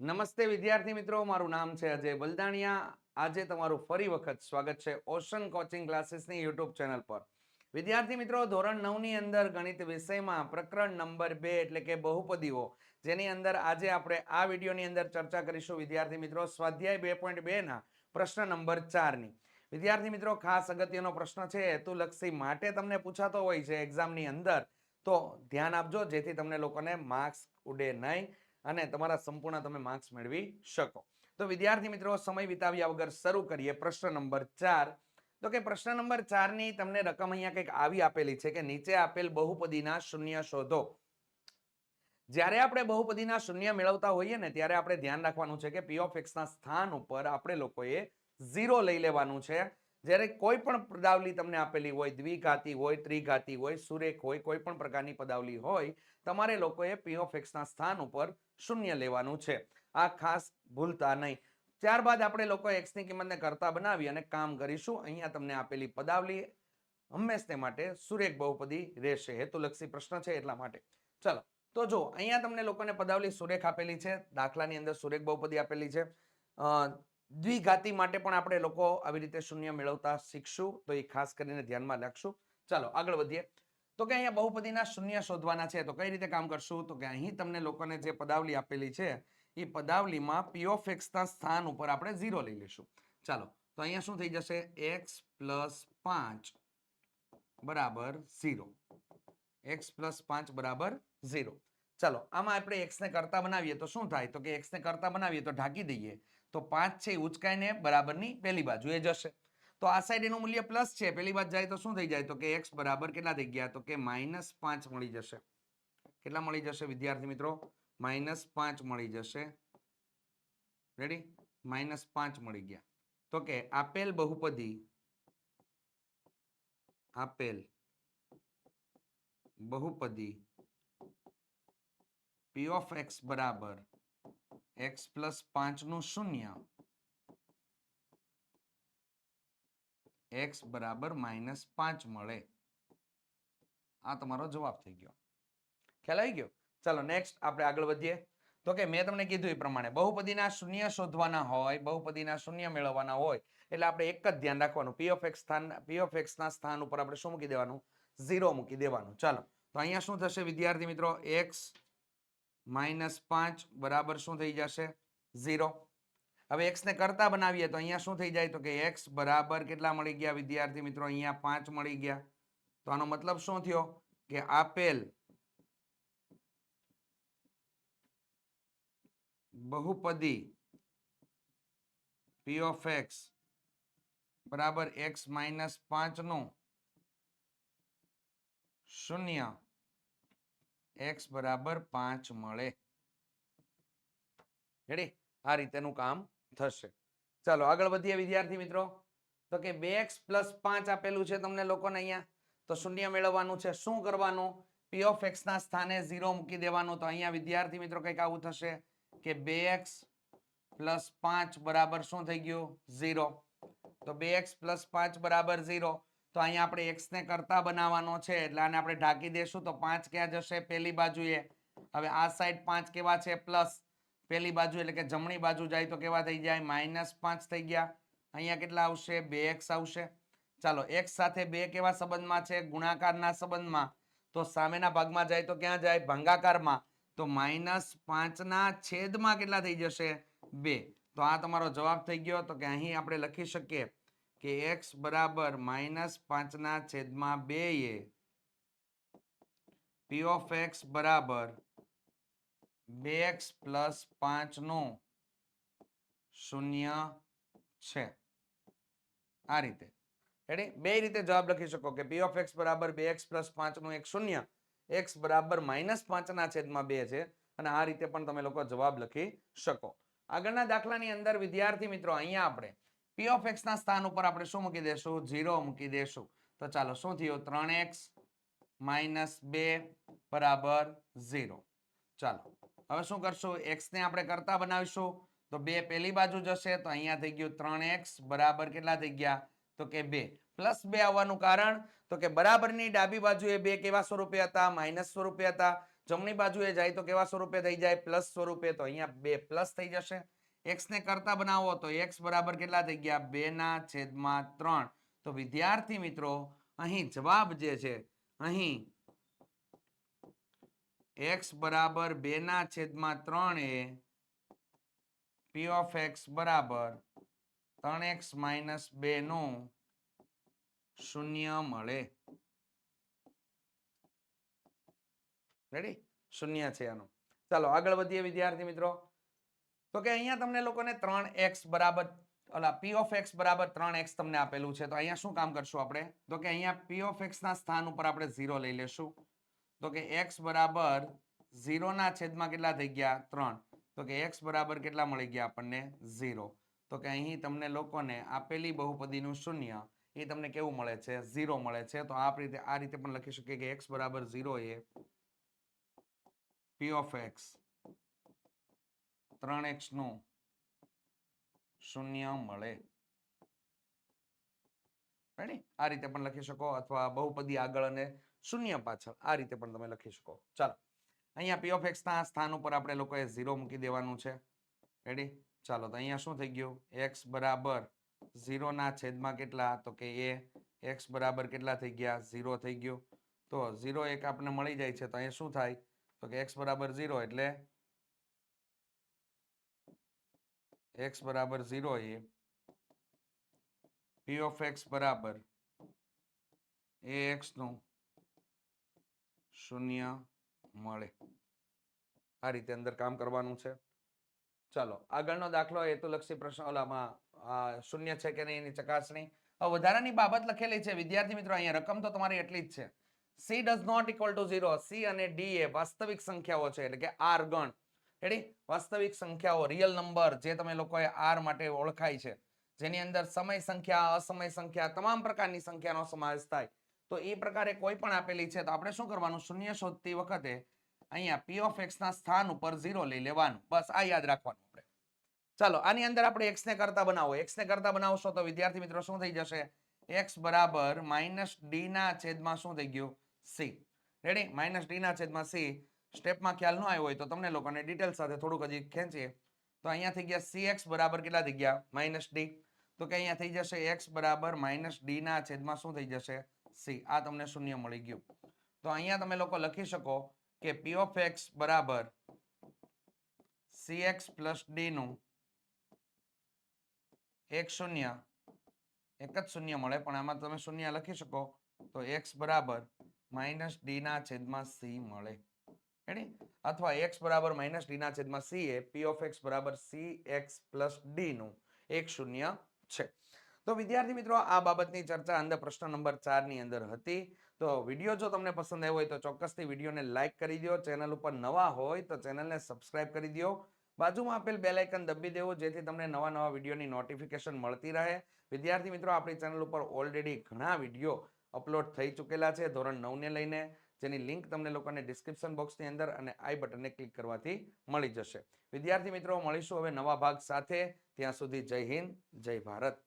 નમસ્તે વિદ્યાર્થી મિત્રો, મારું નામ છે અજય બલદાણિયા. આજે તમારું ફરી વખત સ્વાગત છે ઓશન કોચિંગ ક્લાસીસની યુટ્યુબ ચેનલ પર. વિદ્યાર્થી મિત્રો, ધોરણ નવની અંદર ગણિત વિષયમાં પ્રકરણ નંબર બે એટલે કે બહુપદીઓ, જેની અંદર આજે આપણે આ વિડીયોની અંદર ચર્ચા કરીશું. વિદ્યાર્થી મિત્રો, સ્વાધ્યાય બે પોઈન્ટ બેના પ્રશ્ન નંબર ચારની વિદ્યાર્થી મિત્રો, ખાસ અગત્યનો પ્રશ્ન છે, હેતુલક્ષી માટે તમને પૂછાતો હોય છે એક્ઝામની અંદર. તો ધ્યાન આપજો, જેથી તમને લોકોને માર્ક્સ ઉડે નહીં. અને તમારા સંપૂર્ણ તમે માર્ક્સ મેળવી શકો. તો વિદ્યાર્થી મિત્રો, સમય વિતાવ્યા વગર શરૂ કરીએ પ્રશ્ન નંબર ચાર. તો કે પ્રશ્ન નંબર ચારની તમને રકમ અહીંયા કંઈક આવી આપેલી છે કે નીચે આપેલ બહુપદીના શૂન્ય શોધો. જ્યારે આપણે બહુપદીના શૂન્ય મેળવતા હોઈએ ને, ત્યારે આપણે ધ્યાન રાખવાનું છે કે પી ઓફ એક્સના સ્થાન ઉપર આપણે લોકોએ ઝીરો લઈ લેવાનું છે. જ્યારે કોઈ પણ પદાવલી તમને આપેલી હોય, દ્વિઘાતી હોય, ત્રિઘાતી હોય, સુરેખ હોય, કોઈ પણ પ્રકારની પદાવલી હોય, તમારે લોકોએ પી ઓફ એક્સના સ્થાન ઉપર શૂન્ય લેવાનું છે. આ ખાસ ભૂલતા નહીં. ત્યારબાદ આપણે લોકો એક્સની કિંમતને કરતા બનાવી અને કામ કરીશું. અહીંયા તમને આપેલી પદાવલી હંમેશને માટે સુરેખ બહુપદી રહેશે. હેતુલક્ષી પ્રશ્ન છે એટલા માટે. ચલો, તો જો અહીંયા તમને લોકોને પદાવલી સુરેખ આપેલી છે. દાખલાની અંદર સુરેખ બહુપદી આપેલી છે. દ્વિઘાતી માટે પણ આપણે લોકો આવી રીતે શૂન્ય મેળવતા શીખશું. તો એ ખાસ કરીને ધ્યાનમાં રાખશું. ચાલો, આગળ વધીએ. તો કે અહીંયા બહુપદીના શૂન્ય શોધવાના છે, તો કઈ રીતે કામ કરશું? તો કે અહીં તમને લોકોને જે પદાવલી આપેલી છે, એ પદાવલીમાં પી ઓફ એક્સના સ્થાન ઉપર આપણે ઝીરો લઈ લઈશું. ચાલો, તો અહીંયા શું થઈ જશે? એક્સ પ્લસ પાંચ બરાબર ઝીરો એક્સ પ્લસ પાંચ બરાબર ઝીરો ચાલો, આમાં આપણે એક્સને કરતા બનાવીએ તો શું થાય? તો કે એક્સને કરતા બનાવીએ તો ઢાંકી દઈએ. તો પાંચ છે, એ ઉચકાઈને બરાબરની પેલી એ જશે. તો આ સાઈડ એનું મૂલ્ય પ્લસ છે પેલી બાજુ જાય તો શું થઈ જાય? તો કે એક્સ બરાબર કેટલા થઈ ગયા? તો કે માઇનસ પાંચ મળી જશે. કેટલા મળી જશે વિદ્યાર્થી મિત્રો? માઇનસ પાંચ મળી જશે. રેડી માઇનસ પાંચ મળી ગયા. તો કે આપેલ બહુપદી આપેલ બહુપદી પી ઓફ એક્સ બરાબર એક્સ પ્લસ પાંચનું શૂન્ય. એક્સ બરાબર માઇનસ પાંચ મળે. આ તમારો જવાબ થઈ ગયો. ખ્યાલ ગયો? ચાલો નેક્સ્ટ આપણે આગળ વધીએ. તો કે મેં તમને કીધું એ પ્રમાણે બહુપદીના શૂન્ય શોધવાના હોય, બહુપદીના શૂન્ય મેળવવાના હોય, એટલે આપણે એક જ ધ્યાન રાખવાનું. પી એક્સ સ્થાન પી ઓફ ના સ્થાન ઉપર આપણે શું મૂકી દેવાનું? ઝીરો મૂકી દેવાનું. ચાલો, તો અહીંયા શું થશે વિદ્યાર્થી મિત્રો? એક્સ માઇનસ પાંચ બરાબર શું થઈ જશે? ઝીરો. હવે એક્સ ને કરતા બનાવીએ તો અહીંયા શું થઈ જાય? તો કે એક્સ બરાબર કેટલા મળી ગયા? વિદ્યાર્થી મિત્રો, અહીંયા પાંચ મળી ગયા. તો આનો મતલબ શું થયો? કે આપેલ બહુપદી પી ઓફ એક્સ બરાબર એક્સ માઇનસ પાંચનું શૂન્ય એક્સ બરાબર પાંચ મળે. રેડી આ રીતેનું કામ થશે. ચાલો, આગળ વધીએ વિદ્યાર્થી મિત્રો. તો કે બે એક્સ પ્લસ પાંચ આપેલું છે તમને લોકોને અહીંયા. તો શૂન્ય મેળવવાનું છે. શું કરવાનું? પી ઓફ એક્સ ના સ્થાને ઝીરો મૂકી દેવાનું. તો અહીંયા વિદ્યાર્થી મિત્રો કંઈક આવું થશે કે બે એક્સ પ્લસ પાંચ બરાબર શું થઈ ગયું? ઝીરો તો બે એક્સ પ્લસ પાંચ બરાબર ઝીરો તો અહીંયા આપણે એક્સને કરતા બનાવવાનો છે, એટલે આને આપણે ઢાંકી દેશું તો પાંચ ક્યાં જશે? પેલી બાજુએ. હવે આ સાઈડ પાંચ કેવા છે? પ્લસ પેલી બાજુ એટલે કે જમણી બાજુ જાય તો કેવા થઈ જાય? માઇનસ પાંચ થઈ ગયા. અહીંયા કેટલા આવશે? બે એક્સ આવશે. ચાલો એક્સ સાથે બે કેવા સંબંધમાં છે? ગુણાકારના સંબંધમાં. તો સામેના ભાગમાં જાય તો ક્યાં જાય? ભંગાકારમાં. તો માઇનસ પાંચના છેદમાં કેટલા થઈ જશે? બે. તો આ તમારો જવાબ થઈ ગયો. તો કે અહીં આપણે લખી શકીએ કે એક્સ બરાબર માઇનસ પાંચના છેદમાં બે એ પી ઓફ એક્સ બરાબર બે એક્સ પ્લસ પાંચનું શૂન્ય છે. આ રીતે. રેડી બે રીતે જવાબ લખી શકો કે પી ઓફ એક્સ બરાબર બે એક્સ પ્લસ પાંચનું એક શૂન્ય એક્સ બરાબર માઇનસ પાંચના છેદમાં બે છે, અને આ રીતે પણ તમે લોકો જવાબ લખી શકો. આગળના દાખલાની અંદર વિદ્યાર્થી મિત્રો, અહીંયા આપણે પી ઓફ એક્સ ના સ્થાન ઉપર આપણે શું મૂકી દેશું? ઝીરો મૂકી દેશું. તો ચાલો, શું થયું? ત્રણ એક્સ માઇનસ બે બરાબર ઝીરો ચાલો, હવે શું કરશું? એક્સ ને આપણે કરતા બનાવીશું. તો બે પેલી બાજુ જશે, તો અહીંયા થઈ ગયું ત્રણ એક્સ બરાબર કેટલા થઈ ગયા? તો કે બે. પ્લસ બે આવવાનું કારણ, તો કે બરાબરની ડાબી બાજુએ બે કેવા સ્વરૂપે હતા? માઇનસ સ્વરૂપે હતા. જમણી બાજુએ જાય તો કેવા સ્વરૂપે થઈ જાય? પ્લસ સ્વરૂપે. તો અહીંયા બે પ્લસ થઈ જશે. એક્સ ને કરતા બનાવો તો એક્સ બરાબર કેટલા થઈ ગયા? બેના છેદમાં ત્રણ. તો વિદ્યાર્થી મિત્રો, અહીં જવાબ જે છે, અહીં એક્સ બરાબર બેના છેદમાં ત્રણ એ પી ઓફ એક્સ બરાબર ત્રણ એક્સ માઇનસ બે નું શૂન્ય મળે. રેડી શૂન્ય છે આનું. ચાલો આગળ વધીએ વિદ્યાર્થી મિત્રો. તો કે અહીંયા તમને લોકોને ત્રણ એક્સ બરાબર ઓલા પી ઓફ એક્સ બરાબર ત્રણ એક્સ તમને આપેલું છે. તો અહીંયા શું કામ કરશું આપણે? તો કે અહીંયા પી ઓફ એક્સના સ્થાન ઉપર આપણે ઝીરો લઈ લેશું. તો કે એક્સ બરાબર ઝીરોના છેદમાં કેટલા થઈ ગયા? ત્રણ. તો કે એક્સ બરાબર કેટલા મળી ગયા આપણને? ઝીરો. તો કે અહીં તમને લોકોને આપેલી બહુપદીનું શૂન્ય, એ તમને કેવું મળે છે? ઝીરો મળે છે. તો આ રીતે આ રીતે પણ લખી શકીએ કે એક્સ બરાબર ઝીરો એ પી ઓફ એક્સ ત્રણ એક્સનું શૂન્ય મળે. આ રીતે પણ લખી શકો અથવા બહુપદી આગળ અને શૂન્ય પાછળ. આ રીતે પણ તમે લખી શકો. ચાલો. અહીંયા પી ઓફ એક્સ ના સ્થાન ઉપર આપણે લોકોએ ઝીરો મૂકી દેવાનું છે. રેડી ચાલો, તો અહીંયા શું થઈ ગયું? એક્સ બરાબર ઝીરો ના છેદમાં કેટલા? તો કે એ એક્સ બરાબર કેટલા થઈ ગયા? ઝીરો થઈ ગયું. તો ઝીરો એક આપણને મળી જાય છે, તો અહીંયા શું થાય? તો કે એક્સ બરાબર ઝીરો એટલે એક્સ બરાબર ઝીરો એ. પી ઓફ એક્સ બરાબર એ એક્સનું શૂન્ય મળે. આ રીતે અંદર કામ કરવાનું છે. ચાલો, આગળનો દાખલો હેતુલક્ષી પ્રશ્ન, ઓલામાં શૂન્ય છે કે નહીં એની ચકાસણી. હવે વધારાની બાબત લખેલી છે. વિદ્યાર્થી મિત્રો, અહીંયા રકમ તો તમારી એટલી જ છે. C does not equal to zero C અને ડી એ વાસ્તવિક સંખ્યાઓ છે. એટલે કે આર ગણ. રેડી વાસ્તવિક સંખ્યાઓ રિયલ નંબર જે તમે લોકોએ આર માટે ઓળખાય છે. જેની અંદર સમય સંખ્યા, અસમય સંખ્યા, તમામ પ્રકારની સંખ્યાનો સમાવેશ થાય. તો એ પ્રકારે કોઈ પણ આપેલી છે, તો આપણે શું કરવાનું? શૂન્ય શોધતી વખતે અહીંયા પી ઓફ એક્સ સ્થાન ઉપર ઝીરો લઈ લેવાનું. બસ, આ યાદ રાખવાનું આપણે. ચાલો, આની અંદર આપણે એક્સ ને કરતા બનાવો. એક્સ ને કરતા બનાવશો તો વિદ્યાર્થી મિત્રો શું થઈ જશે? એક્સ બરાબર માઇનસ ડી ના છેદમાં શું થઈ ગયું? સી રેડી માઇનસ ડી ના છેદમાં સી સ્ટેપમાં ખ્યાલ ન આવ્યો હોય તો તમને લોકોને ડિટેલ સાથે થોડુંક હજી ખેંચીએ. તો અહીંયા થઈ ગયા સી એક્સ બરાબર કેટલા થઈ ગયા? માઇનસ ડી તો કે અહીંયા થઈ જશે એક્સ બરાબર માઇનસ ડી ના છેદમાં શું થઈ જશે? સી આ તમને શૂન્ય મળી ગયું. તો અહીંયા તમે લોકો લખી શકો કે પી ઓફ એક્સ બરાબર સી એક્સ પ્લસ ડી નું એક શૂન્ય, એક જ શૂન્ય મળે, પણ આમાં તમે શૂન્ય લખી શકો તો એક્સ બરાબર માઇનસ ડી ના છેદમાં સી મળે. રેડી અથવા એક્સ બરાબર માઇનસ ડીના છેદમાં સી એ પી ઓફ એક્સ બરાબર સી એક્સ પ્લસ ડીનું એક શૂન્ય છે. તો વિદ્યાર્થી મિત્રો, આ બાબતની ચર્ચા અંદર પ્રશ્ન નંબર ચારની અંદર હતી. તો વીડિયો જો તમને પસંદ આવ્યો હોય તો ચોક્કસથી વિડીયોને લાઇક કરી દો. ચેનલ ઉપર નવા હોય તો ચેનલને સબસ્ક્રાઇબ કરી દો. બાજુમાં આપેલ બેલ આઇકન દબી દેવું, જેથી તમને નવા નવા વિડીયોની નોટિફિકેશન મળતી રહે. વિદ્યાર્થી મિત્રો, આપણી ચેનલ ઉપર ઓલરેડી ઘણા વીડિયો અપલોડ થઈ ચૂકેલા છે. ધોરણ નવને લઈને જેની લિંક તમને લોકોને ડિસ્ક્રિપ્શન બોક્સની અંદર અને આઈ બટનને ક્લિક કરવાથી મળી જશે. વિદ્યાર્થી મિત્રો, મળીશું હવે નવા ભાગ સાથે. ત્યાં સુધી જય હિન્દ, જય ભારત.